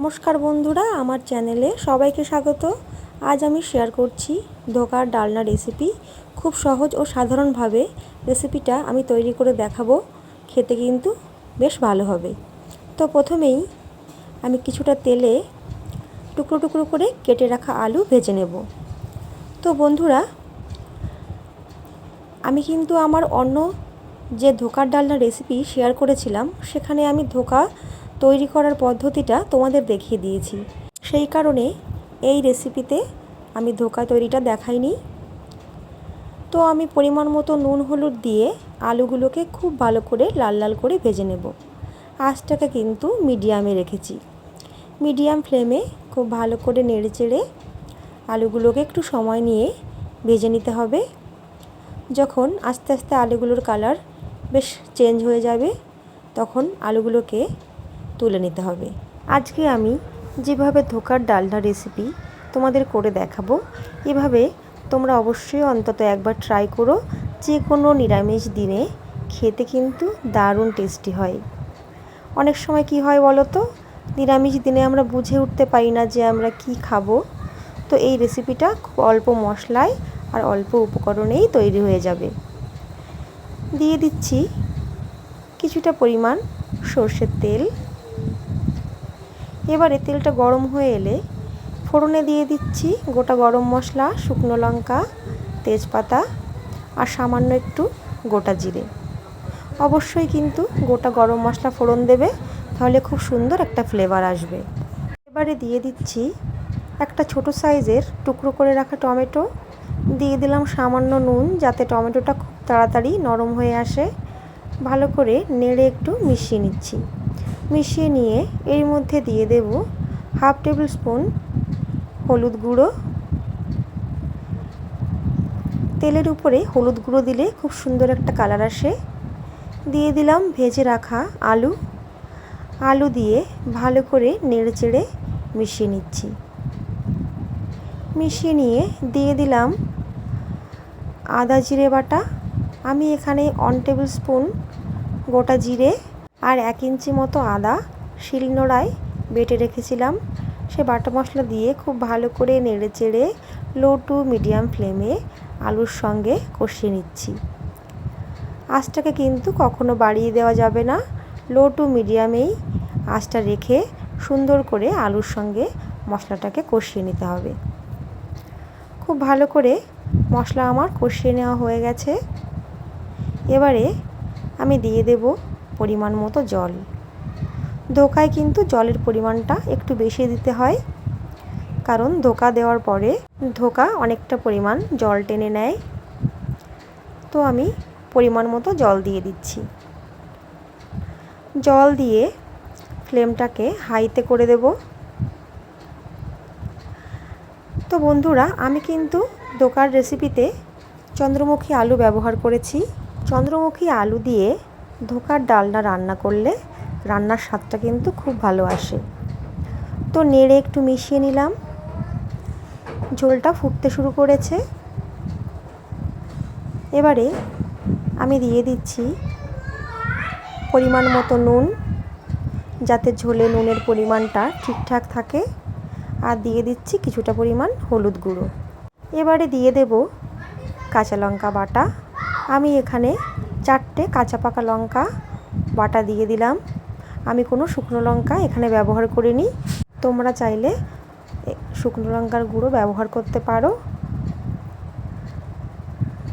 নমস্কার বন্ধুরা, আমার চ্যানেলে সবাইকে স্বাগত। আজ আমি শেয়ার করছি ধোকার ডালনা রেসিপি খুব সহজ ও সাধারণভাবে রেসিপিটা আমি তৈরি করে দেখাবো। খেতে কিন্তু বেশ ভালো হবে। তো প্রথমেই আমি কিছুটা তেলে টুকরো টুকরো করে কেটে রাখা আলু ভেজে নেব। তো বন্ধুরা, আমি কিন্তু আমার অন্য যে ধোকার ডালনা রেসিপি শেয়ার করেছিলাম, সেখানে আমি ধোকা তৈরি করার পদ্ধতিটা তোমাদের দেখিয়ে দিয়েছি। সেই কারণে এই রেসিপিতে আমি ধোকা তৈরিটা দেখাইনি। তো আমি পরিমাণ মতো নুন, হলুদ দিয়ে আলুগুলোকে খুব ভালো করে লাল লাল করে ভেজে নেব। আঁচটাকে কিন্তু মিডিয়ামে রেখেছি। মিডিয়াম ফ্লেমে খুব ভালো করে নেড়ে চেড়ে আলুগুলোকে একটু সময় নিয়ে ভেজে নিতে হবে। যখন আস্তে আস্তে আলুগুলোর কালার বেশ চেঞ্জ হয়ে যাবে, তখন আলুগুলোকে তুলে নিতে হবে। আজকে আমি যেভাবে ধোকার ডালনা রেসিপি তোমাদের করে দেখাবো, এভাবে তোমরা অবশ্যই অন্তত একবার ট্রাই করো। যে কোনো নিরামিষ দিনে খেতে কিন্তু দারুণ টেস্টি হয়। অনেক সময় কি হয় বলো তো নিরামিষ দিনে আমরা বুঝে উঠতে পারি না যে আমরা কি খাব। তো এই রেসিপিটা খুব অল্প মশলায় আর অল্প উপকরণেই তৈরি হয়ে যাবে। দিয়ে দিচ্ছি কিছুটা পরিমাণ সর্ষের তেল। এবারে তেলটা গরম হয়ে এলে ফোড়নে দিয়ে দিচ্ছি গোটা গরম মশলা, শুকনো লঙ্কা, তেজপাতা আর সামান্য একটু গোটা জিরে। অবশ্যই কিন্তু গোটা গরম মশলা ফোড়ন দেবে, তাহলে খুব সুন্দর একটা ফ্লেভার আসবে। এবারে দিয়ে দিচ্ছি একটা ছোট সাইজের টুকরো করে রাখা টমেটো। দিয়ে দিলাম সামান্য নুন, যাতে টমেটোটা খুব তাড়াতাড়ি নরম হয়ে আসে। ভালো করে নেড়ে একটু মিশিয়ে নিচ্ছি। মিশিয়ে নিয়ে এর মধ্যে দিয়ে দেব হাফ টেবিল স্পুন হলুদ গুঁড়ো। তেলের উপরে হলুদ গুঁড়ো দিলে খুব সুন্দর একটা কালার আসে। দিয়ে দিলাম ভেজে রাখা আলু। আলু দিয়ে ভালো করে নেড়ে চেড়ে মিশিয়ে নিচ্ছি। মিশিয়ে নিয়ে দিয়ে দিলাম আদা জিরে বাটা। আমি এখানে ওয়ান টেবিল স্পুন গোটা জিরে আর এক ইঞ্চি মতো আদা শিলনোড়ায় বেটে রেখেছিলাম। সে বাটা মশলা দিয়ে খুব ভালো করে নেড়ে চেড়ে লো টু মিডিয়াম ফ্লেমে আলুর সঙ্গে কষিয়ে নিচ্ছি। আঁচটাকে কিন্তু কখনো বাড়িয়ে দেওয়া যাবে না। লো টু মিডিয়ামেই আঁচটা রেখে সুন্দর করে আলুর সঙ্গে মশলাটাকে কষিয়ে নিতে হবে। খুব ভালো করে মশলা আমার কষিয়ে নেওয়া হয়ে গেছে। এবারে আমি দিয়ে দেব পরিমাণ মতো জল। ধোকায় কিন্তু জলের পরিমাণটা একটু বেশি দিতে হয়। কারণ ধোকা দেওয়ার পরে ধোকা অনেকটা পরিমাণ জল টেনে নেয়। তো আমি পরিমাণ মতো জল দিয়ে দিচ্ছি। জল দিয়ে ফ্লেমটাকে হাইতে করে দেব। তো বন্ধুরা, আমি কিন্তু দোকার রেসিপিতে চন্দ্রমুখী আলু ব্যবহার করেছি। চন্দ্রমুখী আলু দিয়ে ধোকার ডালনা রান্না করলে রান্নার স্বাদটা কিন্তু খুব ভালো আসে। তো নেড়ে একটু মিশিয়ে নিলাম। ঝোলটা ফুটতে শুরু করেছে। এবারে আমি দিয়ে দিচ্ছি পরিমাণ মতো নুন, যাতে ঝোলে নুনের পরিমাণটা ঠিকঠাক থাকে। আর দিয়ে দিচ্ছি কিছুটা পরিমাণ হলুদ গুঁড়ো। এবারে দিয়ে দেব কাঁচা লঙ্কা বাটা। আমি এখানে চারটে কাঁচা পাকা লঙ্কা বাটা দিয়ে দিলাম। আমি কোনো শুকনো লঙ্কা এখানে ব্যবহার করিনি। তোমরা চাইলে শুকনো লঙ্কার গুঁড়ো ব্যবহার করতে পারো।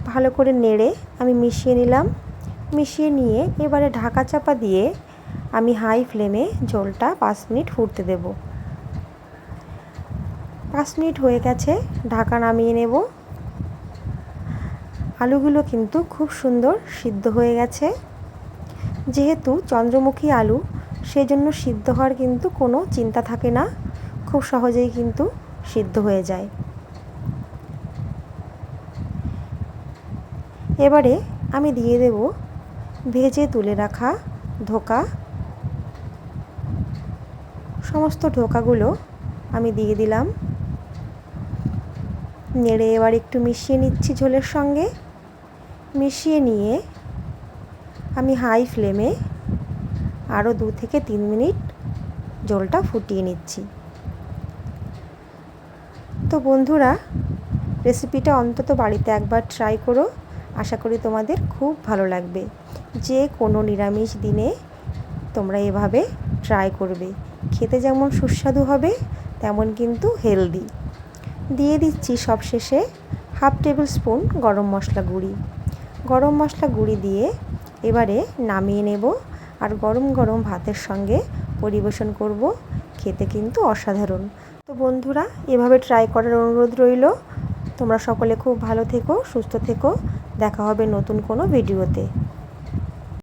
ভালো করে নেড়ে আমি মিশিয়ে নিলাম। মিশিয়ে নিয়ে এবারে ঢাকা চাপা দিয়ে আমি হাই ফ্লেমে ঝোলটা পাঁচ মিনিট ফুটতে দেব। পাঁচ মিনিট হয়ে গেছে, ঢাকা নামিয়ে নেব। আলুগুলো কিন্তু খুব সুন্দর সিদ্ধ হয়ে গেছে। যেহেতু চন্দ্রমুখী আলু, সেজন্য সিদ্ধ হওয়ার কিন্তু কোনো চিন্তা থাকে না। খুব সহজেই কিন্তু সিদ্ধ হয়ে যায়। এবারে আমি দিয়ে দেব ভেজে তুলে রাখা ধোকা। সমস্ত ধোকাগুলো আমি দিয়ে দিলাম। নেড়ে এবার একটু মিশিয়ে নিচ্ছি ঝোলের সঙ্গে। মিশিয়ে নিয়ে আমি হাই ফ্লেমে আরও দু থেকে তিন মিনিট জলটা ফুটিয়ে নিচ্ছি। তো বন্ধুরা, রেসিপিটা অন্তত বাড়িতে একবার ট্রাই করো। আশা করি তোমাদের খুব ভালো লাগবে। যে কোনো নিরামিষ দিনে তোমরা এভাবে ট্রাই করবে। খেতে যেমন সুস্বাদু হবে, তেমন কিন্তু হেলদি দিয়ে দিচ্ছি সবশেষে হাফ টেবিল স্পুন গরম মশলা গুঁড়ি। গরম মশলা গুঁড়ি দিয়ে এবারে নামিয়ে নেব আর গরম গরম ভাতের সঙ্গে পরিবেশন করব। খেতে কিন্তু অসাধারণ। তো বন্ধুরা, এভাবে ট্রাই করার অনুরোধ রইল। তোমরা সকলে খুব ভালো থেকো, সুস্থ থেকো। দেখা হবে নতুন কোনো ভিডিওতে